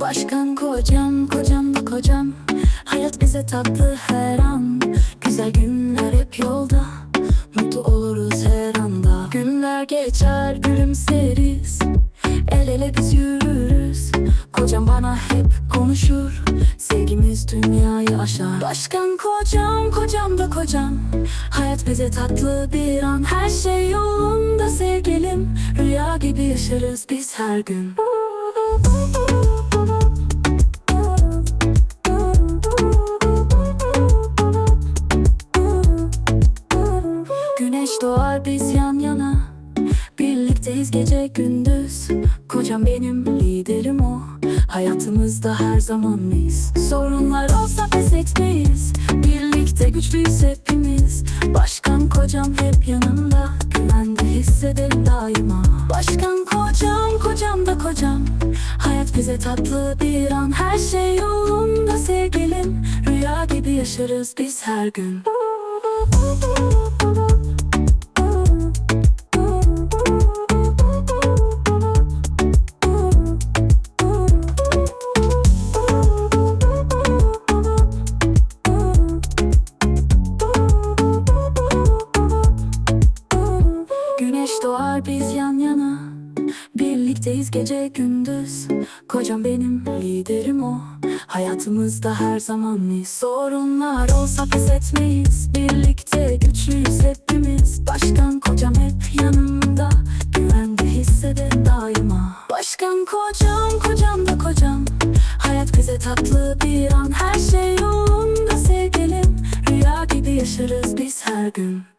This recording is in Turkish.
Başkan kocam, kocam kocam. Hayat bize tatlı her an. Güzel günler hep yolda. Mutlu oluruz her anda. Günler geçer gülümseriz. El ele biz yürürüz. Kocam bana hep konuşur. Sevgimiz dünyayı aşar. Başkan kocam, kocam da kocam. Hayat bize tatlı bir an. Her şey yolunda sevgilim. Rüya gibi yaşarız biz her gün Güneş doğar biz yan yana. Birlikteyiz gece gündüz. Kocam benim liderim o. Hayatımızda her zaman biz Sorunlar olsa pes etmeyiz Birlikte güçlüyüz hepimiz. Başkan kocam hep yanımda. Güvende hissederim daima. Başkan kocam kocam da kocam. Hayat bize tatlı bir an. Her şey yolunda sevgilim. Rüya gibi yaşarız biz her gün yan yana. Birlikteyiz gece gündüz. Kocam benim liderim o. Hayatımızda her zaman biz Sorunlar olsa pes etmeyiz. Birlikte güçlüyüz hepimiz. Başkan kocam hep yanımda. Güvende hissederim daima. Başkan kocam kocam da kocam. Hayat bize tatlı bir an. Her şey yolunda sevgilim. Rüya gibi yaşarız biz her gün